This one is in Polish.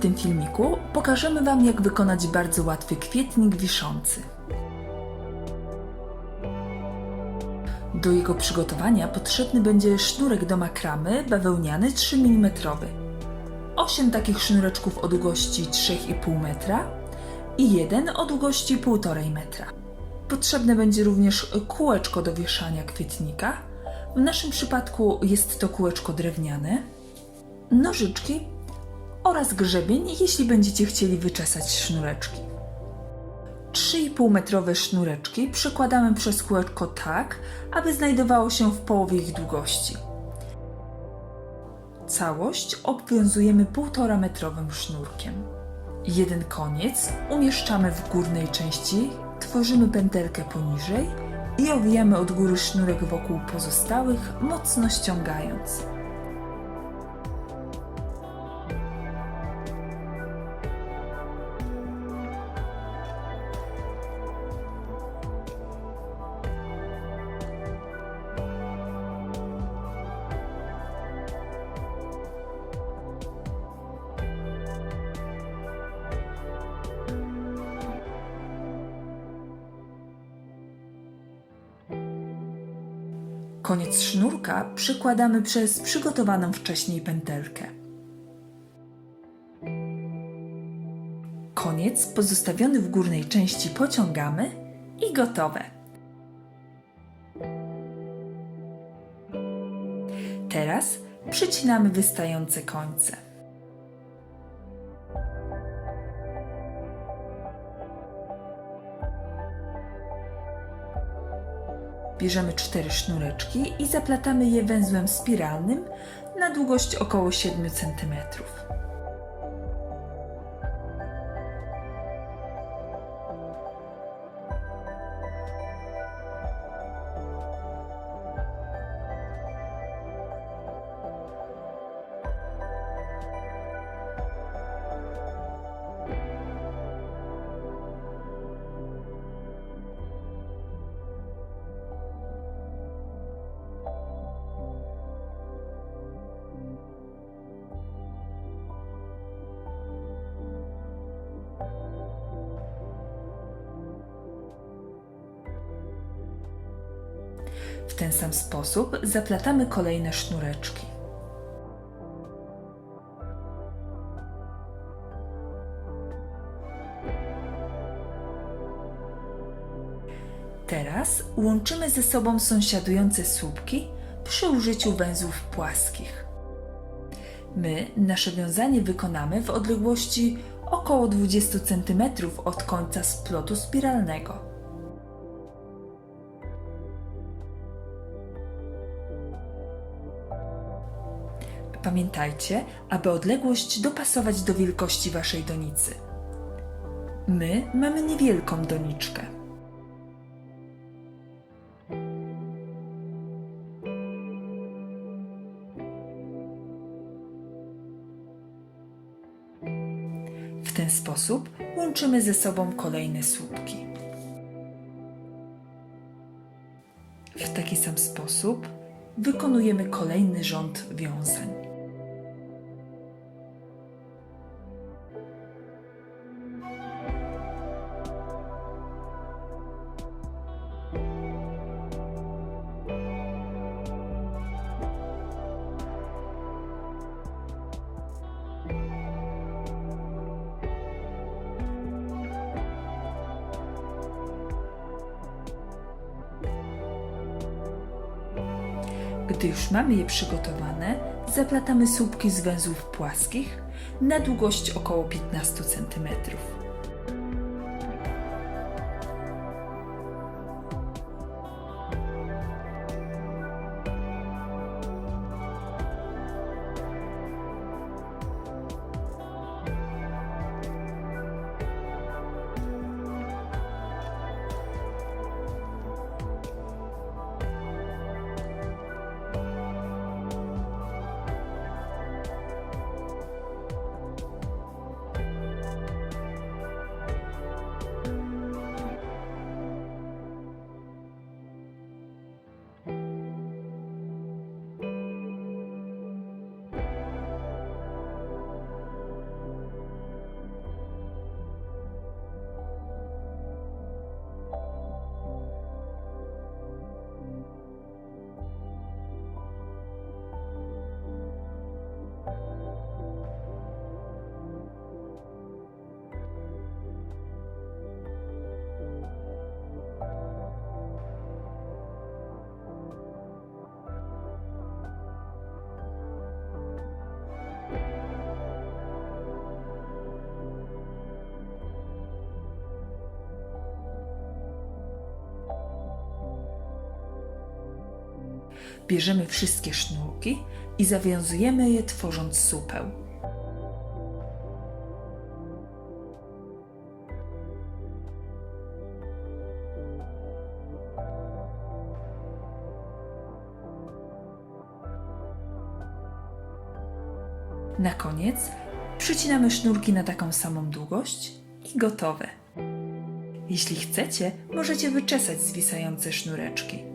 tym filmiku pokażemy Wam, jak wykonać bardzo łatwy kwietnik wiszący. Do jego przygotowania potrzebny będzie sznurek do makramy bawełniany 3 mm, 8 takich sznureczków o długości 3,5 metra i jeden o długości 1,5 metra. Potrzebne będzie również kółeczko do wieszania kwietnika. W naszym przypadku jest to kółeczko drewniane, nożyczki oraz grzebień, jeśli będziecie chcieli wyczesać sznureczki. 3,5 metrowe sznureczki przekładamy przez kółeczko tak, aby znajdowało się w połowie ich długości. Całość obwiązujemy 1,5 metrowym sznurkiem. Jeden koniec umieszczamy w górnej części, tworzymy pętelkę poniżej i owijamy od góry sznurek wokół pozostałych, mocno ściągając. Koniec sznurka przykładamy przez przygotowaną wcześniej pętelkę. Koniec pozostawiony w górnej części pociągamy i gotowe. Teraz przycinamy wystające końce. Bierzemy cztery sznureczki i zaplatamy je węzłem spiralnym na długość około 7 cm. W ten sam sposób zaplatamy kolejne sznureczki. Teraz łączymy ze sobą sąsiadujące słupki przy użyciu węzłów płaskich. My nasze wiązanie wykonamy w odległości około 20 cm od końca splotu spiralnego. Pamiętajcie, aby odległość dopasować do wielkości waszej donicy. My mamy niewielką doniczkę. W ten sposób łączymy ze sobą kolejne słupki. W taki sam sposób wykonujemy kolejny rząd wiązań. Gdy już mamy je przygotowane, zaplatamy słupki z węzłów płaskich na długość około 15 cm. Bierzemy wszystkie sznurki i zawiązujemy je tworząc supę. Na koniec przycinamy sznurki na taką samą długość i gotowe. Jeśli chcecie, możecie wyczesać zwisające sznureczki.